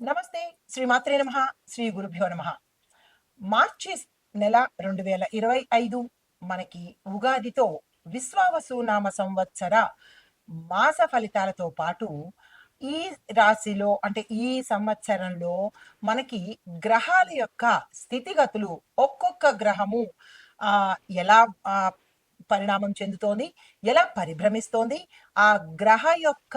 నమస్తే శ్రీ మాత్రే నమ శ్రీ గురుభ్యో నమ. మార్చి నెల రెండు వేల ఇరవై ఐదు మనకి ఉగాదితో విశ్వావసు నామ సంవత్సర మాస ఫలితాలతో పాటు ఈ రాశిలో అంటే ఈ సంవత్సరంలో మనకి గ్రహాల యొక్క స్థితిగతులు ఒక్కొక్క గ్రహము ఆ ఎలా పరిణామం చెందుతోంది ఎలా పరిభ్రమిస్తోంది ఆ గ్రహ యొక్క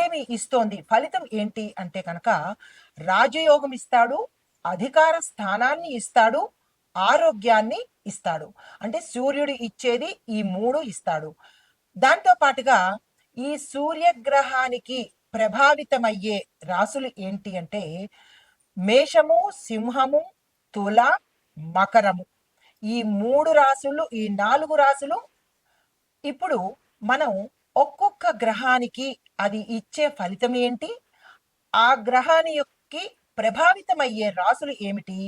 ఏమి ఇస్తోంది? ఫలితం ఏంటి అంటే కనుక రాజయోగం ఇస్తాడు అధికార స్థానాన్ని ఇస్తాడు ఆరోగ్యాన్ని ఇస్తాడు. అంటే సూర్యుడు ఇచ్చేది ఈ మూడు ఇస్తాడు. దాంతో పాటుగా ఈ సూర్యగ్రహానికి ప్రభావితమయ్యే రాసులు ఏంటి అంటే మేషము సింహము తుల మకరము. ఈ మూడు రాసులు ఈ నాలుగు రాసులు ఇప్పుడు మనం ఒక్కొక్క గ్రహానికి అది ఇచ్చే ఫలితం ఏంటి? ఆ గ్రహాని యొక్క ప్రభావితమయ్యే రాసులు ఏమిటి?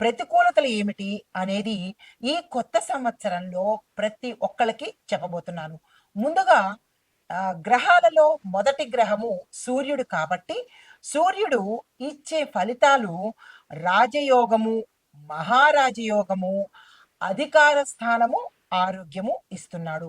ప్రతికూలతలు ఏమిటి? అనేది ఈ కొత్త సంవత్సరంలో ప్రతి ఒక్కళ్ళకి చెప్పబోతున్నాను. ముందుగా గ్రహాలలో మొదటి గ్రహము సూర్యుడు కాబట్టి సూర్యుడు ఇచ్చే ఫలితాలు రాజయోగము మహారాజయోగము అధికార స్థానము ఆరోగ్యము ఇస్తున్నాడు.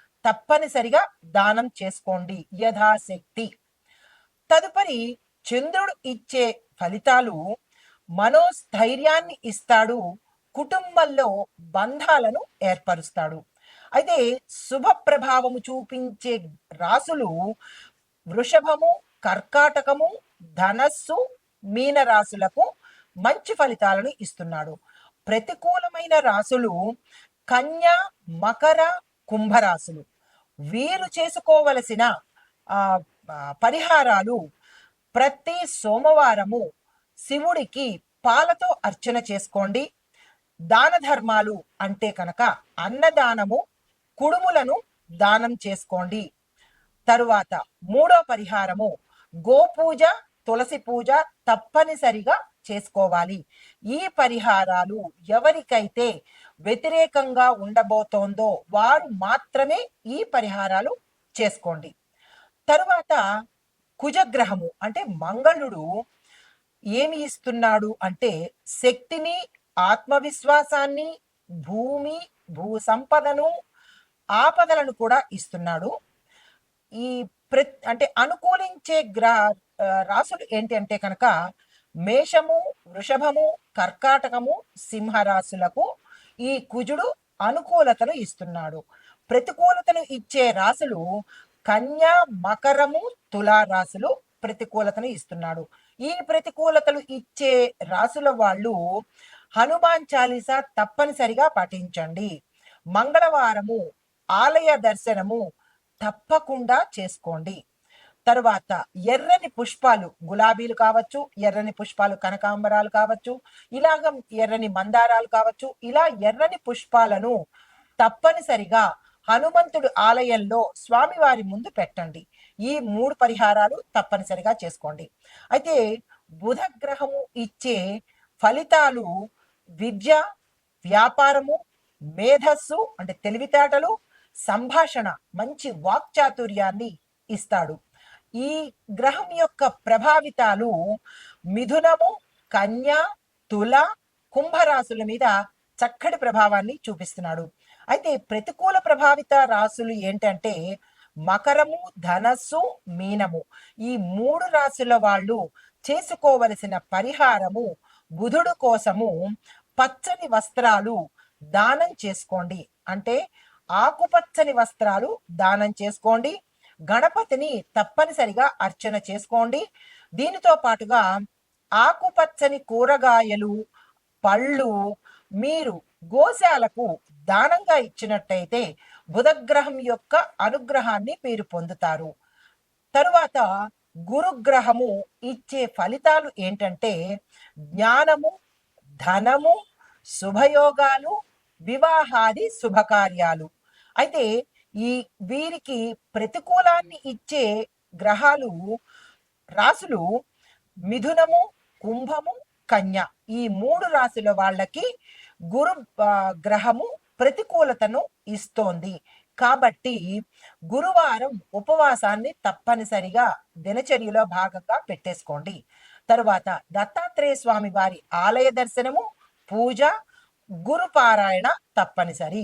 తప్పనిసరిగా దానం చేసుకోండి. యథాశక్తి. తదుపరి చంద్రుడు ఇచ్చే ఫలితాలు మనోస్థైర్యాన్ని ఇస్తాడు. కుటుంబంలో బంధాలను ఏర్పరుస్తాడు. అయితే శుభ ప్రభావము చూపించే రాసులు వృషభము కర్కాటకము ధనస్సు మీన రాసులకు మంచి ఫలితాలను ఇస్తున్నాడు. ప్రతికూలమైన రాసులు కన్య మకర కుంభరాశులు. వీరు చేసుకోవలసిన ఆ పరిహారాలు ప్రతి సోమవారము శివుడికి పాలతో అర్చన చేసుకోండి. దాన ధర్మాలు అంటే కనుక అన్నదానము కుడుములను దానం చేసుకోండి. తరువాత మూడో పరిహారము గోపూజ తులసి పూజ తప్పనిసరిగా చేసుకోవాలి. ఈ పరిహారాలు ఎవరికైతే వ్యతిరేకంగా ఉండబోతోందో వారు మాత్రమే ఈ పరిహారాలు చేసుకోండి. తరువాత కుజగ్రహము అంటే మంగళుడు ఏమి ఇస్తున్నాడు అంటే శక్తిని ఆత్మవిశ్వాసాన్ని భూమి భూ సంపదను ఆపదలను కూడా ఇస్తున్నాడు. ఈ ప్ర అంటే అనుకూలించే గ్రా రాసులు ఏంటి అంటే కనుక మేషము వృషభము కర్కాటకము సింహ రాశులకు ఈ కుజుడు అనుకూలతను ఇస్తున్నాడు. ప్రతికూలతను ఇచ్చే రాశులు కన్య మకరము తులా రాశులు ప్రతికూలతను ఇస్తున్నాడు. ఈ ప్రతికూలతలు ఇచ్చే రాశుల వాళ్ళు హనుమాన్ చాలీసా తప్పనిసరిగా పాటించండి. మంగళవారము ఆలయ దర్శనము తప్పకుండా చేసుకోండి. తరువాత ఎర్రని పుష్పాలు గులాబీలు కావచ్చు ఎర్రని పుష్పాలు కనకాంబరాలు కావచ్చు ఇలాగ ఎర్రని మందారాలు కావచ్చు ఇలా ఎర్రని పుష్పాలను తప్పనిసరిగా హనుమంతుడు ఆలయంలో స్వామివారి ముందు పెట్టండి. ఈ మూడు పరిహారాలు తప్పనిసరిగా చేసుకోండి. అయితే బుధ గ్రహము ఇచ్చే ఫలితాలు విద్య వ్యాపారము మేధస్సు అంటే తెలివితేటలు సంభాషణ మంచి వాక్చాతుర్యాన్ని ఇస్తాడు. ఈ గ్రహం యొక్క ప్రభావితాలు మిథునము కన్య తుల కుంభరాశుల మీద చక్కటి ప్రభావాన్ని చూపిస్తున్నాడు. అయితే ప్రతికూల ప్రభావిత రాశులు ఏంటంటే మకరము ధనస్సు మీనము. ఈ మూడు రాశుల వాళ్ళు చేసుకోవలసిన పరిహారము బుధుడు కోసము పచ్చని వస్త్రాలు దానం చేసుకోండి. అంటే ఆకుపచ్చని వస్త్రాలు దానం చేసుకోండి. గణపతిని తప్పనిసరిగా అర్చన చేసుకోండి. దీనితో పాటుగా ఆకుపచ్చని కూరగాయలు పళ్ళు మీరు గోశాలకు దానంగా ఇచ్చినట్టయితే బుధగ్రహం యొక్క అనుగ్రహాన్ని మీరు పొందుతారు. తరువాత గురుగ్రహము ఇచ్చే ఫలితాలు ఏంటంటే జ్ఞానము ధనము శుభయోగాలు వివాహాది శుభకార్యాలు. అయితే ఈ వీరికి ప్రతికూలాన్ని ఇచ్చే గ్రహాలు రాసులు మిథునము కుంభము కన్య. ఈ మూడు రాశుల వాళ్ళకి గురు గ్రహము ప్రతికూలతను ఇస్తోంది. కాబట్టి గురువారం ఉపవాసాన్ని తప్పనిసరిగా దినచర్యలో భాగంగా పెట్టేసుకోండి. తరువాత దత్తాత్రేయ స్వామి వారి ఆలయ దర్శనము పూజ గురు పారాయణ తప్పనిసరి.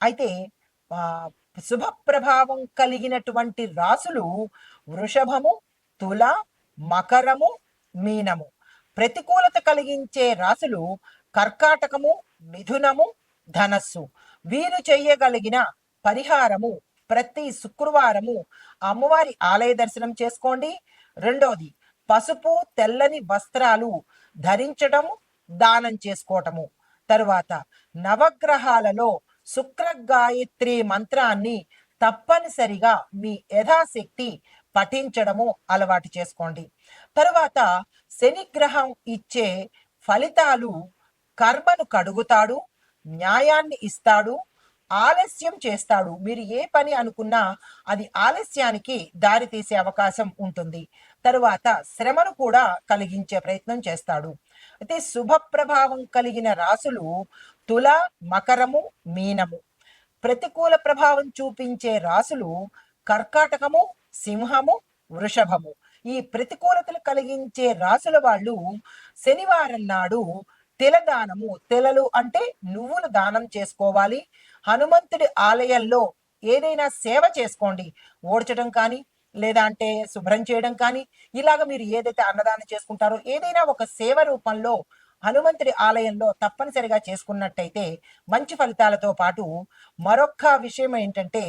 అయితే శుభ ప్రభావం కలిగినటువంటి రాసులు వృషభము తుల మకరము మీనము. ప్రతికూలత కలిగించే రాసులు కర్కాటకము మిథునము ధనస్సు. వీరు చేయగలిగిన పరిహారము ప్రతి శుక్రవారము అమ్మవారి ఆలయ దర్శనం చేసుకోండి. రెండోది పసుపు తెల్లని వస్త్రాలు ధరించటము దానం చేసుకోవటము తరువాత నవగ్రహాలలో శుక్ర గాయత్రి మంత్రాన్ని తప్పనిసరిగా మీ యథాశక్తి పఠించడము అలవాటు చేసుకోండి. తరువాత శనిగ్రహం ఇచ్చే ఫలితాలు కర్మను కడుగుతాడు న్యాయాన్ని ఇస్తాడు ఆలస్యం చేస్తాడు. మీరు ఏ పని అనుకున్నా అది ఆలస్యానికి దారి తీసే అవకాశం ఉంటుంది. తరువాత శ్రమను కూడా కలిగించే ప్రయత్నం చేస్తాడు. అయితే శుభ ప్రభావం కలిగిన రాసులు తుల మకరము మీనము. ప్రతికూల ప్రభావం చూపించే రాసులు కర్కాటకము సింహము వృషభము. ఈ ప్రతికూలతలు కలిగించే రాసుల వాళ్ళు శనివారం నాడు తిలదానము తిలలు అంటే నువ్వులు దానం చేసుకోవాలి. హనుమంతుడి ఆలయంలో ఏదైనా సేవ చేసుకోండి. ఓడ్చడం కానీ లేదా అంటే శుభ్రం చేయడం కానీ ఇలాగ మీరు ఏదైతే అన్నదానం చేసుకుంటారో ఏదైనా ఒక సేవ రూపంలో హనుమంతుడి ఆలయంలో తప్పనిసరిగా చేసుకున్నట్టయితే మంచి ఫలితాలతో పాటు మరొక విషయం ఏంటంటే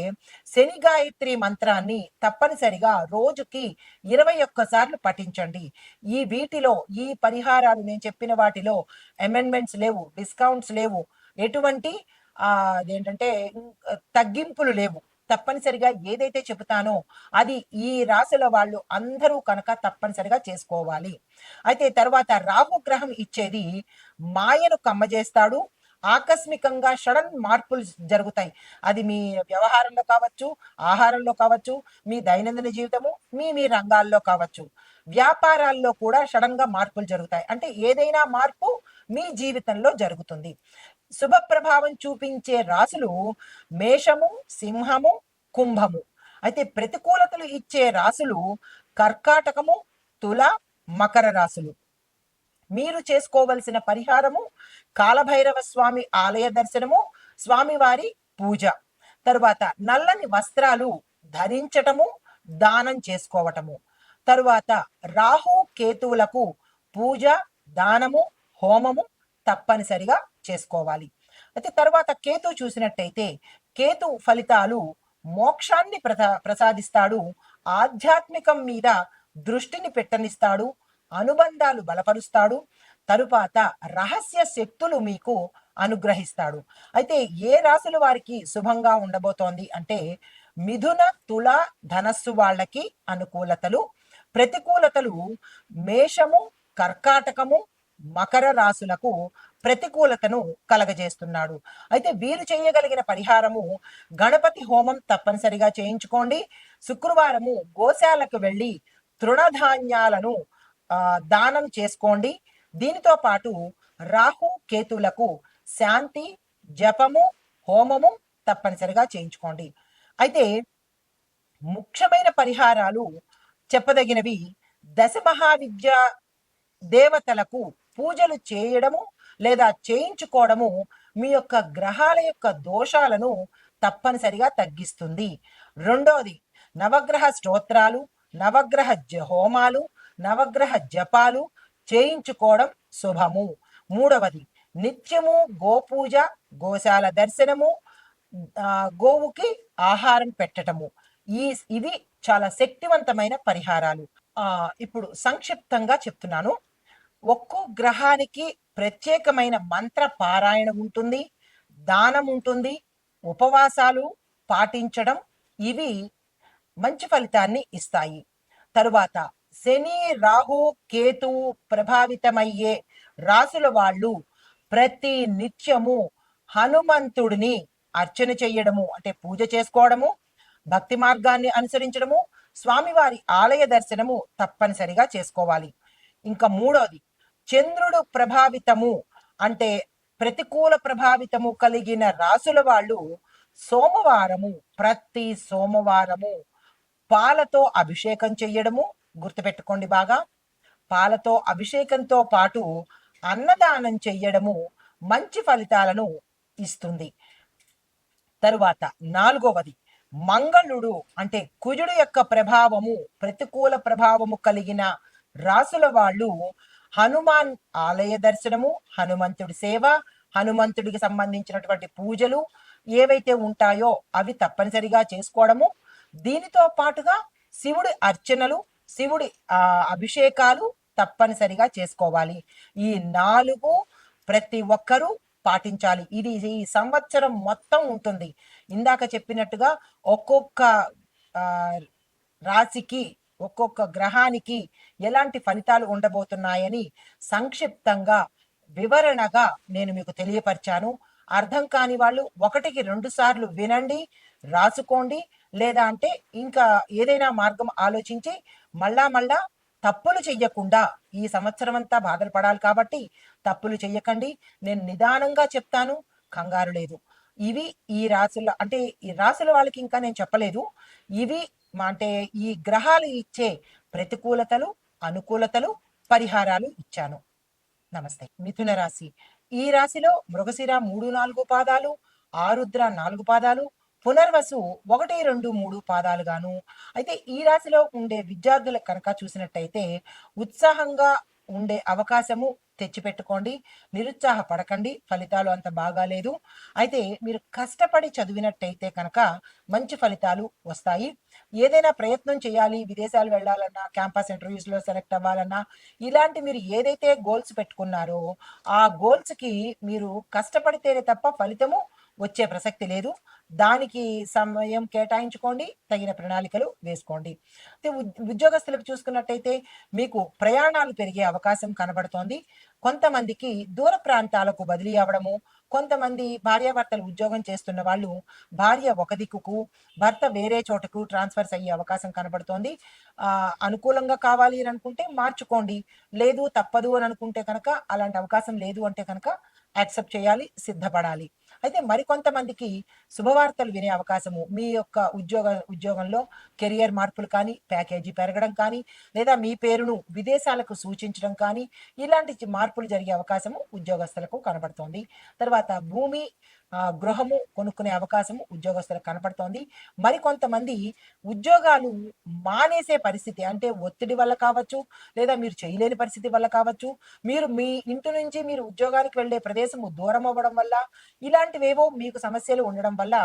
శని గాయత్రి మంత్రాన్ని తప్పనిసరిగా రోజుకి ఇరవై ఒక్కసార్లు పఠించండి. ఈ వీటిలో ఈ పరిహారాలు నేను చెప్పిన వాటిలో అమెండ్మెంట్స్ లేవు డిస్కౌంట్స్ లేవు. ఎటువంటి అదేంటంటే తగ్గింపులు లేవు. తప్పనిసరిగా ఏదైతే చెబుతానో అది ఈ రాశుల వాళ్ళు అందరూ కనుక తప్పనిసరిగా చేసుకోవాలి. అయితే తర్వాత రాహుగ్రహం ఇచ్చేది మాయను కమ్మజేస్తాడు. ఆకస్మికంగా సడన్ మార్పులు జరుగుతాయి. అది మీ వ్యవహారంలో కావచ్చు ఆహారంలో కావచ్చు మీ దైనందిన జీవితము మీ మీ రంగాల్లో కావచ్చు. వ్యాపారాల్లో కూడా సడన్గా మార్పులు జరుగుతాయి. అంటే ఏదైనా మార్పు మీ జీవితంలో జరుగుతుంది. శుభ ప్రభావం చూపించే రాశులు మేషము సింహము కుంభము. అయితే ప్రతికూలతలు ఇచ్చే రాశులు కర్కాటకము తుల మకర రాశులు. మీరు చేసుకోవలసిన పరిహారము కాలభైరవ స్వామి ఆలయ దర్శనము స్వామివారి పూజ. తరువాత నల్లని వస్త్రాలు ధరించటము దానం చేసుకోవటము. తరువాత రాహు కేతువులకు పూజ దానము హోమము తప్పనిసరిగా చేసుకోవాలి. అయితే తర్వాత కేతు చూసినట్టయితే కేతు ఫలితాలు మోక్షాన్ని ప్రసా ప్రసాదిస్తాడు ఆధ్యాత్మికం మీద దృష్టిని పెట్టనిస్తాడు అనుబంధాలు బలపరుస్తాడు తరువాత రహస్య శక్తులు మీకు అనుగ్రహిస్తాడు. అయితే ఏ రాశుల వారికి శుభంగా ఉండబోతోంది అంటే మిథున తుల ధనస్సు వాళ్ళకి అనుకూలతలు ప్రతికూలతలు మేషము కర్కాటకము మకర రాశులకు ప్రతికూలతను కలగజేస్తున్నాడు. అయితే వీరు చేయగలిగిన పరిహారము గణపతి హోమం తప్పనిసరిగా చేయించుకోండి. శుక్రవారము గోశాలకు వెళ్ళి తృణధాన్యాలను దానం చేసుకోండి. దీనితో పాటు రాహు కేతులకు శాంతి జపము హోమము తప్పనిసరిగా చేయించుకోండి. అయితే ముఖ్యమైన పరిహారాలు చెప్పదగినవి దశ మహావిద్య దేవతలకు పూజలు చేయడము లేదా చేయించుకోవడము మీ యొక్క గ్రహాల యొక్క దోషాలను తప్పనిసరిగా తగ్గిస్తుంది. రెండోది నవగ్రహ స్తోత్రాలు నవగ్రహ జ- హోమాలు నవగ్రహ జపాలు చేయించుకోవడం శుభము. మూడవది నిత్యము గోపూజ గోశాల దర్శనము గోవుకి ఆహారం పెట్టడము ఈ ఇవి చాలా శక్తివంతమైన పరిహారాలు. ఆ ఇప్పుడు సంక్షిప్తంగా చెప్తున్నాను. ఒక్కో గ్రహానికి ప్రత్యేకమైన మంత్ర పారాయణ ఉంటుంది దానం ఉంటుంది ఉపవాసాలు పాటించడం ఇవి మంచి ఫలితాన్ని ఇస్తాయి. తరువాత శని రాహు కేతు ప్రభావితమయ్యే రాసుల వాళ్ళు ప్రతి నిత్యము హనుమంతుడిని అర్చన చేయడము అంటే పూజ చేసుకోవడము భక్తి మార్గాన్ని అనుసరించడము స్వామివారి ఆలయ దర్శనము తప్పనిసరిగా చేసుకోవాలి. ఇంకా మూడోది చంద్రుడు ప్రభావితము అంటే ప్రతికూల ప్రభావితము కలిగిన రాసుల వాళ్ళు సోమవారము ప్రతి సోమవారము పాలతో అభిషేకం చెయ్యడము గుర్తుపెట్టుకోండి బాగా. పాలతో అభిషేకంతో పాటు అన్నదానం చెయ్యడము మంచి ఫలితాలను ఇస్తుంది. తరువాత నాలుగవది మంగళుడు అంటే కుజుడు యొక్క ప్రభావము ప్రతికూల ప్రభావము కలిగిన రాసుల వాళ్ళు హనుమాన్ ఆలయ దర్శనము హనుమంతుడి సేవ హనుమంతుడికి సంబంధించినటువంటి పూజలు ఏవైతే ఉంటాయో అవి తప్పనిసరిగా చేసుకోవడము. దీనితో పాటుగా శివుడి అర్చనలు శివుడి ఆ, అభిషేకాలు తప్పనిసరిగా చేసుకోవాలి. ఈ నాలుగు ప్రతి ఒక్కరూ పాటించాలి. ఇది ఈ సంవత్సరం మొత్తం ఉంటుంది. ఇందాక చెప్పినట్టుగా ఒక్కొక్క రాశికి ఒక్కొక్క గ్రహానికి ఎలాంటి ఫలితాలు ఉండబోతున్నాయని సంక్షిప్తంగా వివరణగా నేను మీకు తెలియపరిచాను. అర్థం కాని వాళ్ళు ఒకటికి రెండు సార్లు వినండి రాసుకోండి లేదా అంటే ఇంకా ఏదైనా మార్గం ఆలోచించి మళ్ళా మళ్ళా తప్పులు చెయ్యకుండా ఈ సంవత్సరం అంతా బాధలు పడాలి కాబట్టి తప్పులు చెయ్యకండి. నేను నిదానంగా చెప్తాను కంగారు లేదు. ఇవి ఈ రాశుల అంటే ఈ రాశుల వాళ్ళకి ఇంకా నేను చెప్పలేదు. ఇవి మా అంటే ఈ గ్రహాలు ఇచ్చే ప్రతికూలతలు అనుకూలతలు పరిహారాలు ఇచ్చాను. నమస్తే. మిథున రాశి. ఈ రాశిలో మృగశిర మూడు నాలుగు పాదాలు ఆరుద్ర నాలుగు పాదాలు పునర్వసు ఒకటి రెండు మూడు పాదాలుగాను. అయితే ఈ రాశిలో ఉండే విద్యార్థులకు కనుక చూసినట్టయితే ఉత్సాహంగా ఉండే అవకాశము తెచ్చిపెట్టుకోండి. నిరుత్సాహపడకండి. ఫలితాలు అంత బాగాలేదు. అయితే మీరు కష్టపడి చదివినట్టయితే కనుక మంచి ఫలితాలు వస్తాయి. ఏదైనా ప్రయత్నం చేయాలి విదేశాలు వెళ్ళాలన్నా క్యాంపస్ ఇంటర్వ్యూస్లో సెలెక్ట్ అవ్వాలన్నా ఇలాంటి మీరు ఏదైతే గోల్స్ పెట్టుకున్నారో ఆ గోల్స్కి మీరు కష్టపడితేనే తప్ప ఫలితము వచ్చే ప్రసక్తి లేదు. దానికి సమయం కేటాయించుకోండి. తగిన ప్రణాళికలు వేసుకోండి. అయితే ఉద్యోగస్తులకు చూసుకున్నట్టయితే మీకు ప్రయాణాలు పెరిగే అవకాశం కనబడుతోంది. కొంతమందికి దూర ప్రాంతాలకు బదిలీ అవ్వడము కొంతమంది భార్యాభర్తలు ఉద్యోగం చేస్తున్న వాళ్ళు భార్య ఒక దిక్కుకు భర్త వేరే చోటకు ట్రాన్స్ఫర్స్ అయ్యే అవకాశం కనబడుతోంది. ఆ అనుకూలంగా కావాలి అని అనుకుంటే మార్చుకోండి. లేదు తప్పదు అని అనుకుంటే కనుక అలాంటి అవకాశం లేదు అంటే కనుక యాక్సెప్ట్ చేయాలి సిద్ధపడాలి. అయితే మరికొంతమందికి శుభవార్తలు వినే అవకాశము. మీ యొక్క ఉద్యోగ ఉద్యోగంలో కెరియర్ మార్పులు కానీ ప్యాకేజీ పెరగడం కానీ లేదా మీ పేరును విదేశాలకు సూచించడం కానీ ఇలాంటి మార్పులు జరిగే అవకాశము ఉద్యోగస్తులకు కనబడుతోంది. తర్వాత భూమి గృహము కొనుక్కునే అవకాశము ఉద్యోగస్తులకు కనపడుతోంది. మరికొంతమంది ఉద్యోగాలు మానేసే పరిస్థితి అంటే ఒత్తిడి వల్ల కావచ్చు లేదా మీరు చేయలేని పరిస్థితి వల్ల కావచ్చు మీరు మీ ఇంటి నుంచి మీరు ఉద్యోగానికి వెళ్ళే ప్రదేశము దూరం అవ్వడం వల్ల ఇలాంటివేవో మీకు సమస్యలు ఉండడం వల్ల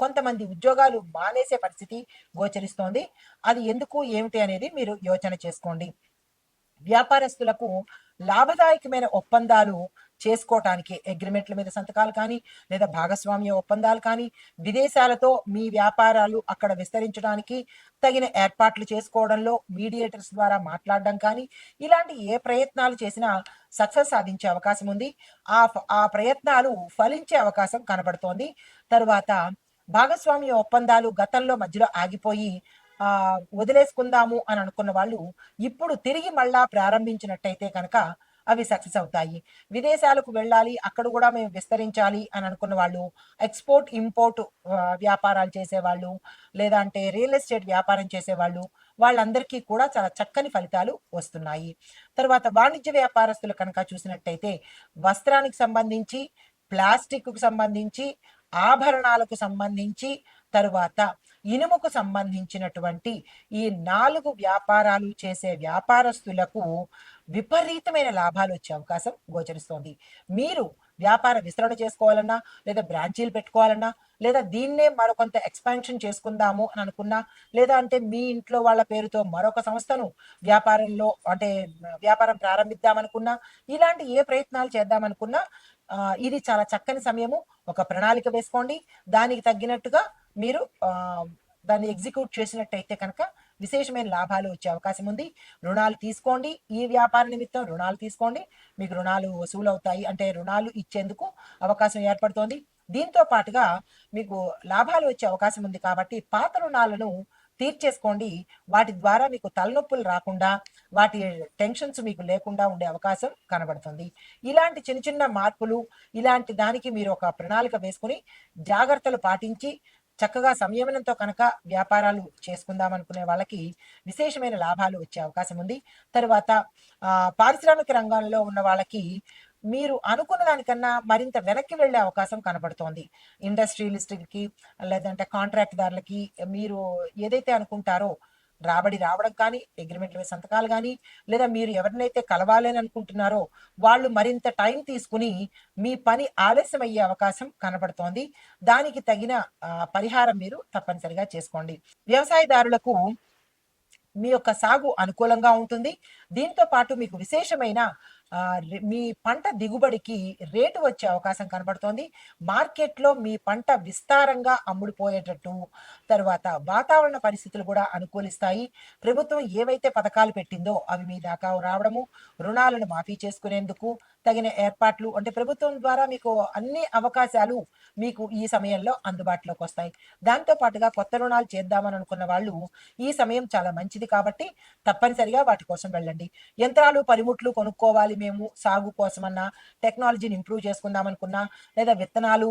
కొంతమంది ఉద్యోగాలు మానేసే పరిస్థితి గోచరిస్తోంది. అది ఎందుకు ఏమిటి అనేది మీరు యోచన చేసుకోండి. వ్యాపారస్తులకు లాభదాయకమైన ఒప్పందాలు చేసుకోవటానికి అగ్రిమెంట్ల మీద సంతకాలు కానీ లేదా భాగస్వామ్య ఒప్పందాలు కానీ విదేశాలతో మీ వ్యాపారాలు అక్కడ విస్తరించడానికి తగిన ఏర్పాట్లు చేసుకోవడంలో మీడియేటర్స్ ద్వారా మాట్లాడడం కానీ ఇలాంటి ఏ ప్రయత్నాలు చేసినా సక్సెస్ సాధించే అవకాశం ఉంది. ఆ ఫ- ఆ ప్రయత్నాలు ఫలించే అవకాశం కనబడుతోంది. తరువాత భాగస్వామ్య ఒప్పందాలు గతంలో మధ్యలో ఆగిపోయి ఆ వదిలేసుకుందాము అని అనుకున్న వాళ్ళు ఇప్పుడు తిరిగి మళ్ళా ప్రారంభించినట్టయితే కనుక అవి సక్సెస్ అవుతాయి. విదేశాలకు వెళ్ళాలి అక్కడ కూడా మేము విస్తరించాలి అని అనుకున్న వాళ్ళు ఎక్స్పోర్ట్ ఇంపోర్ట్ వ్యాపారాలు చేసేవాళ్ళు లేదా అంటే రియల్ ఎస్టేట్ వ్యాపారం చేసేవాళ్ళు వాళ్ళందరికీ కూడా చాలా చక్కని ఫలితాలు వస్తున్నాయి. తర్వాత వాణిజ్య వ్యాపారస్తులు కనుక చూసినట్టయితే వస్త్రానికి సంబంధించి ప్లాస్టిక్కు సంబంధించి ఆభరణాలకు సంబంధించి తరువాత ఇనుముకు సంబంధించినటువంటి ఈ నాలుగు వ్యాపారాలు చేసే వ్యాపారస్తులకు విపరీతమైన లాభాలు వచ్చే అవకాశం గోచరిస్తోంది. మీరు వ్యాపార విస్తరణ చేసుకోవాలన్నా లేదా బ్రాంచీలు పెట్టుకోవాలన్నా లేదా దీన్నే మరొకంత ఎక్స్పాన్షన్ చేసుకుందాము అని అనుకున్నా లేదా అంటే మీ ఇంట్లో వాళ్ళ పేరుతో మరొక సంస్థను వ్యాపారంలో అంటే వ్యాపారం ప్రారంభిద్దామనుకున్నా ఇలాంటి ఏ ప్రయత్నాలు చేద్దామనుకున్నా ఇది చాలా చక్కని సమయము. ఒక ప్రణాళిక వేసుకోండి. దానికి తగ్గినట్టుగా మీరు దాన్ని ఎగ్జిక్యూట్ చేసినట్టయితే కనుక విశేషమైన లాభాలు వచ్చే అవకాశం ఉంది. రుణాలు తీసుకోండి. ఈ వ్యాపార నిమిత్తం రుణాలు తీసుకోండి. మీకు రుణాలు వసూలు అవుతాయి అంటే రుణాలు ఇచ్చేందుకు అవకాశం ఏర్పడుతోంది. దీంతో పాటుగా మీకు లాభాలు వచ్చే అవకాశం ఉంది కాబట్టి పాత రుణాలను తీర్చేసుకోండి. వాటి ద్వారా మీకు తలనొప్పులు రాకుండా వాటి టెన్షన్స్ మీకు లేకుండా ఉండే అవకాశం కనబడుతుంది. ఇలాంటి చిన్న చిన్న మార్పులు ఇలాంటి దానికి మీరు ఒక ప్రణాళిక వేసుకుని జాగ్రత్తలు పాటించి చక్కగా సంయమనంతో కనుక వ్యాపారాలు చేసుకుందాం అనుకునే వాళ్ళకి విశేషమైన లాభాలు వచ్చే అవకాశం ఉంది. తర్వాత పారిశ్రామిక రంగంలో ఉన్న వాళ్ళకి మీరు అనుకున్న దానికన్నా మరింత వెనక్కి వెళ్ళే అవకాశం కనబడుతోంది. ఇండస్ట్రియలిస్ట్కి లేదంటే కాంట్రాక్ట్దారులకి మీరు ఏదైతే అనుకుంటారో రాబడి రావడం కానీ అగ్రిమెంట్ మీద సంతకాలు కానీ లేదా మీరు ఎవరినైతే కలవాలని అనుకుంటున్నారో వాళ్ళు మరింత టైం తీసుకుని మీ పని ఆలస్యం అయ్యే అవకాశం కనబడుతోంది. దానికి తగిన పరిహారం మీరు తప్పనిసరిగా చేసుకోండి. వ్యవసాయదారులకు మీ యొక్క సాగు అనుకూలంగా ఉంటుంది. దీంతో పాటు మీకు విశేషమైన మీ పంట దిగుబడికి రేటు వచ్చే అవకాశం కనబడుతోంది. మార్కెట్లో మీ పంట విస్తారంగా అమ్ముడుపోయేటట్టు తర్వాత వాతావరణ పరిస్థితులు కూడా అనుకూలిస్తాయి. ప్రభుత్వం ఏవైతే పథకాలు పెట్టిందో అవి మీ దాకా రావడము రుణాలను మాఫీ చేసుకునేందుకు తగిన ఏర్పాట్లు అంటే ప్రభుత్వం ద్వారా మీకు అన్ని అవకాశాలు మీకు ఈ సమయంలో అందుబాటులోకి వస్తాయి. దాంతో పాటుగా కొత్త రుణాలు చేద్దామని అనుకున్న వాళ్ళు ఈ సమయం చాలా మంచిది కాబట్టి తప్పనిసరిగా వాటి కోసం వెళ్ళండి. యంత్రాలు పనిముట్లు కొనుక్కోవాలి మేము సాగు కోసమన్నా టెక్నాలజీని ఇంప్రూవ్ చేసుకుందాం అనుకున్నా లేదా విత్తనాలు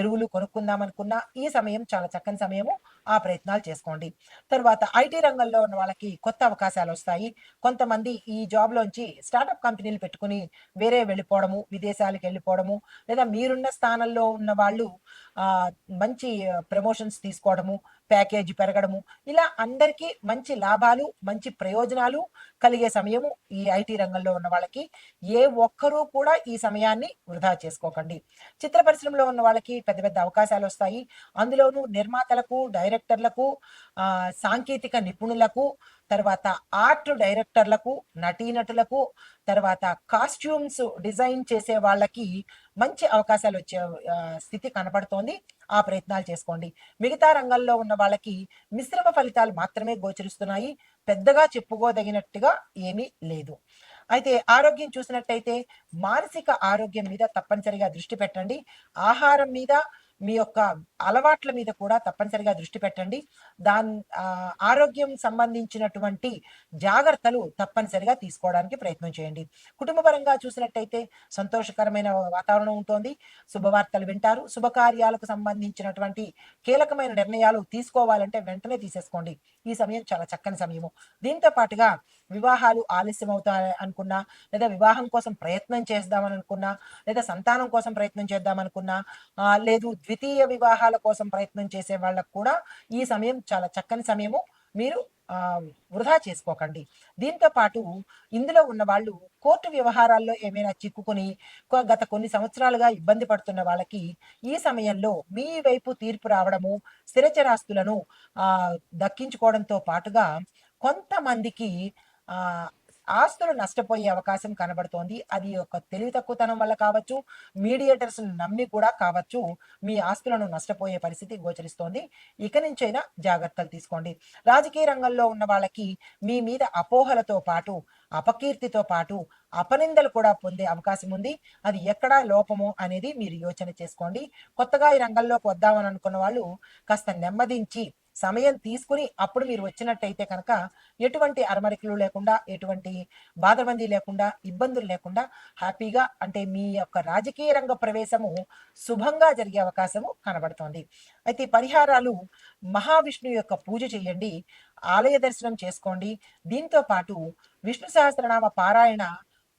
ఎరువులు కొనుక్కుందాం అనుకున్నా ఈ సమయం చాలా చక్కని సమయము. ఆ ప్రయత్నాలు చేసుకోండి. తర్వాత ఐటీ రంగంలో ఉన్న వాళ్ళకి కొత్త అవకాశాలు వస్తాయి. కొంతమంది ఈ జాబ్లోంచి స్టార్టప్ కంపెనీలు పెట్టుకుని వేరే వెళ్ళిపోవడము విదేశాలకు వెళ్ళిపోవడము లేదా మీరున్న స్థానంలో ఉన్న వాళ్ళు మంచి ప్రమోషన్స్ తీసుకోవడము ప్యాకేజ్ పెరగడము. ఇలా అందరికీ మంచి లాభాలు మంచి ప్రయోజనాలు కలిగే సమయము ఈ ఐటీ రంగంలో ఉన్న వాళ్ళకి. ఏ ఒక్కరూ కూడా ఈ సమయాన్ని వృధా చేసుకోకండి. చిత్ర పరిశ్రమలో ఉన్న వాళ్ళకి పెద్ద పెద్ద అవకాశాలు వస్తాయి. అందులోనూ నిర్మాతలకు డైరెక్టర్లకు సాంకేతిక నిపుణులకు తర్వాత ఆర్ట్ డైరెక్టర్లకు నటీనటులకు తర్వాత కాస్ట్యూమ్స్ డిజైన్ చేసే వాళ్ళకి మంచి అవకాశాలు వచ్చే స్థితి కనపడుతోంది. ఆ ప్రయత్నాలు చేసుకోండి. మిగతా రంగంలో ఉన్న వాళ్ళకి మిశ్రమ ఫలితాలు మాత్రమే గోచరిస్తున్నాయి. పెద్దగా చెప్పుకోదగినట్టుగా ఏమీ లేదు. అయితే ఆరోగ్యం చూసినట్టయితే మానసిక ఆరోగ్యం మీద తప్పనిసరిగా దృష్టి పెట్టండి. ఆహారం మీద మీ యొక్క అలవాట్ల మీద కూడా తప్పనిసరిగా దృష్టి పెట్టండి. దాని ఆరోగ్యం సంబంధించినటువంటి జాగ్రత్తలు తప్పనిసరిగా తీసుకోవడానికి ప్రయత్నం చేయండి. కుటుంబపరంగా చూసినట్టయితే సంతోషకరమైన వాతావరణం ఉంటుంది. శుభవార్తలు వింటారు. శుభకార్యాలకు సంబంధించినటువంటి కీలకమైన నిర్ణయాలు తీసుకోవాలంటే వెంటనే తీసేసుకోండి. ఈ సమయం చాలా చక్కని సమయము. దీంతో పాటుగా వివాహాలు ఆలస్యం అవుతాయి అనుకున్నా లేదా వివాహం కోసం ప్రయత్నం చేద్దామని అనుకున్నా లేదా సంతానం కోసం ప్రయత్నం చేద్దాం అనుకున్నా లేదు ద్వితీయ వివాహాల కోసం ప్రయత్నం చేసే వాళ్ళకు కూడా ఈ సమయం చాలా చక్కని సమయము మీరు వృధా చేసుకోకండి. దీంతో పాటు ఇందులో ఉన్న వాళ్ళు కోర్టు వ్యవహారాల్లో ఏమైనా చిక్కుకుని గత కొన్ని సంవత్సరాలుగా ఇబ్బంది పడుతున్న వాళ్ళకి ఈ సమయంలో మీ వైపు తీర్పు రావడము స్థిరచరాస్తులను ఆ, దక్కించుకోవడంతో పాటుగా కొంతమందికి ఆస్తులు నష్టపోయే అవకాశం కనబడుతోంది. అది ఒక తెలివి తక్కువతనం వల్ల కావచ్చు మీడియేటర్స్ నమ్మి కూడా కావచ్చు మీ ఆస్తులను నష్టపోయే పరిస్థితి గోచరిస్తోంది. ఇక నుంచైనా జాగ్రత్తలు తీసుకోండి. రాజకీయ రంగంలో ఉన్న వాళ్ళకి మీ మీద అపోహలతో పాటు అపకీర్తితో పాటు అపనిందలు కూడా పొందే అవకాశం ఉంది. అది ఎక్కడా లోపము అనేది మీరు యోచన చేసుకోండి. కొత్తగా ఈ రంగంలోకి వద్దామని అనుకున్న వాళ్ళు కాస్త నెమ్మదించి సమయం తీసుకుని అప్పుడు మీరు వచ్చినట్టయితే కనుక ఎటువంటి అరమరికలు లేకుండా ఎటువంటి బాధబందీ లేకుండా ఇబ్బందులు లేకుండా హ్యాపీగా అంటే మీ యొక్క రాజకీయ రంగ ప్రవేశము శుభంగా జరిగే అవకాశము కనబడుతోంది. అయితే పరిహారాలు మహావిష్ణు యొక్క పూజ చేయండి ఆలయ దర్శనం చేసుకోండి. దీంతో పాటు విష్ణు సహస్రనామ పారాయణ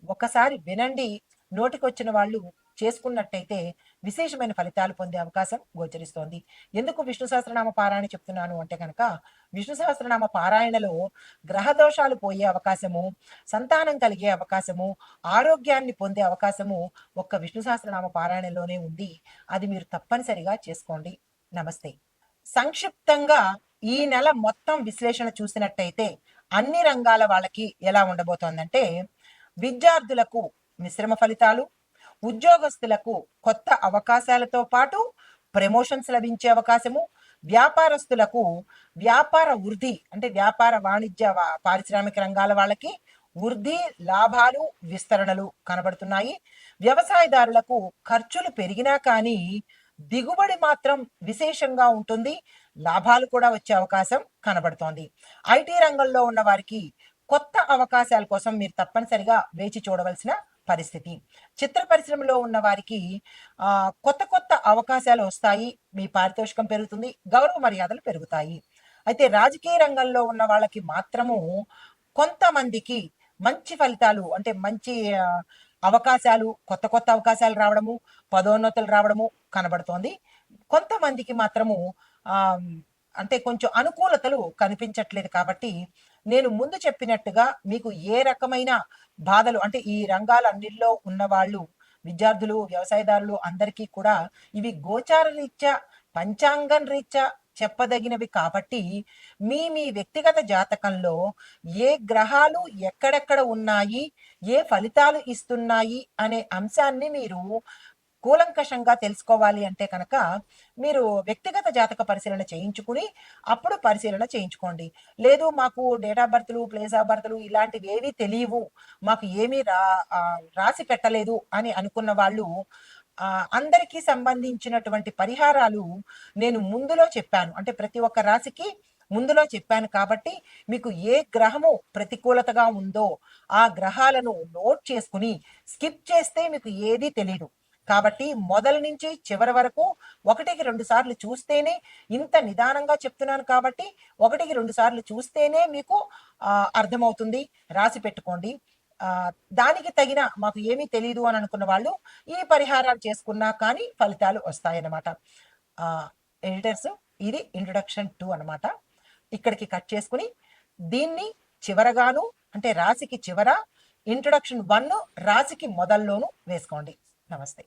ఒకసారి వినండి. నోటికొచ్చిన వాళ్ళు చేసుకున్నట్టయితే విశేషమైన ఫలితాలు పొందే అవకాశం గోచరిస్తోంది. ఎందుకు విష్ణు సహస్రనామ పారాయణ చెప్తున్నాను అంటే కనుక విష్ణు సహస్రనామ పారాయణలో గ్రహ దోషాలు పోయే అవకాశము సంతానం కలిగే అవకాశము ఆరోగ్యాన్ని పొందే అవకాశము ఒక్క విష్ణు సహస్రనామ పారాయణలోనే ఉంది. అది మీరు తప్పనిసరిగా చేసుకోండి. నమస్తే. సంక్షిప్తంగా ఈ నెల మొత్తం విశ్లేషణ చూసినట్టయితే అన్ని రంగాల వాళ్ళకి ఎలా ఉండబోతోందంటే విద్యార్థులకు మిశ్రమ ఫలితాలు ఉద్యోగస్తులకు కొత్త అవకాశాలతో పాటు ప్రమోషన్స్ లభించే అవకాశము వ్యాపారస్తులకు వ్యాపార వృద్ధి అంటే వ్యాపార వాణిజ్య పారిశ్రామిక రంగాల వాళ్ళకి వృద్ధి లాభాలు విస్తరణలు కనబడుతున్నాయి. వ్యవసాయదారులకు ఖర్చులు పెరిగినా కానీ దిగుబడి మాత్రం విశేషంగా ఉంటుంది. లాభాలు కూడా వచ్చే అవకాశం కనబడుతోంది. ఐటీ రంగంలో ఉన్న వారికి కొత్త అవకాశాల కోసం మీరు తప్పనిసరిగా వేచి చూడవలసిన పరిస్థితి. చిత్ర పరిశ్రమలో ఉన్న వారికి ఆ కొత్త కొత్త అవకాశాలు వస్తాయి. మీ పారితోషికం పెరుగుతుంది. గౌరవ మర్యాదలు పెరుగుతాయి. అయితే రాజకీయ రంగంలో ఉన్న వాళ్ళకి మాత్రము కొంతమందికి మంచి ఫలితాలు అంటే మంచి అవకాశాలు కొత్త కొత్త అవకాశాలు రావడము పదోన్నతులు రావడము కనబడుతోంది. కొంతమందికి మాత్రము ఆ అంటే కొంచెం అనుకూలతలు కనిపించట్లేదు కాబట్టి నేను ముందు చెప్పినట్టుగా మీకు ఏ రకమైన బాధలు అంటే ఈ రంగాలన్నిల్లో ఉన్న వాళ్ళు విద్యార్థులు వ్యవసాయదారులు అందరికీ కూడా ఇవి గోచార రీత్యా పంచాంగం రీత్యా చెప్పదగినవి కాబట్టి మీ మీ వ్యక్తిగత జాతకంలో ఏ గ్రహాలు ఎక్కడెక్కడ ఉన్నాయి ఏ ఫలితాలు ఇస్తున్నాయి అనే అంశాన్ని మీరు కూలంకషంగా తెలుసుకోవాలి అంటే కనుక మీరు వ్యక్తిగత జాతక పరిశీలన చేయించుకుని అప్పుడు పరిశీలన చేయించుకోండి. లేదు మాకు డేట్ ఆఫ్ బర్త్లు ప్లేస్ ఆఫ్ బర్త్లు ఇలాంటివి ఏవి తెలియవు. మాకు ఏమీ రా రాసి పెట్టలేదు అని అనుకున్న వాళ్ళు అందరికీ సంబంధించినటువంటి పరిహారాలు నేను ముందులో చెప్పాను. అంటే ప్రతి ఒక్క రాశికి ముందులో చెప్పాను కాబట్టి మీకు ఏ గ్రహము ప్రతికూలతగా ఉందో ఆ గ్రహాలను నోట్ చేసుకుని స్కిప్ చేస్తే మీకు ఏదీ తెలియదు కాబట్టి మొదలు నుంచి చివరి వరకు ఒకటికి రెండు సార్లు చూస్తేనే ఇంత నిదానంగా చెప్తున్నాను కాబట్టి ఒకటికి రెండు సార్లు చూస్తేనే మీకు అర్థమవుతుంది. రాసి పెట్టుకోండి. దానికి తగిన మాకు ఏమీ తెలియదు అని అనుకున్న వాళ్ళు ఈ పరిహారాలు చేసుకున్నా కానీ ఫలితాలు వస్తాయన్నమాట. ఎడిటర్స్ ఇది ఇంట్రొడక్షన్ టూ అనమాట ఇక్కడికి కట్ చేసుకుని దీన్ని చివరగాను అంటే రాశికి చివర ఇంట్రొడక్షన్ వన్ రాశికి మొదల్లోను వేసుకోండి. నమస్తే.